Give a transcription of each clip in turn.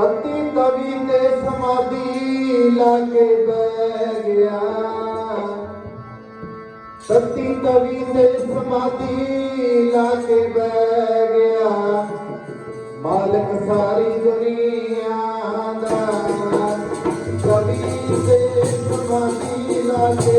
ਤਤੀ ਤਵੀ ਤੇ ਸਮਾਧੀ ਲਾ ਕੇ ਬਹਿ ਗਿਆ। ਤਤੀ ਤਵੀ ਤੇ ਸਮਾਧੀ ਲਾ ਕੇ ਬਹਿ ਗਿਆ। ਮਾਲਕ ਸਾਰੀ ਦੁਨੀਆ ਦਾ ਤਵੀ ਤੇ ਸਮਾਧੀ ਲਾ ਕੇ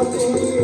amor.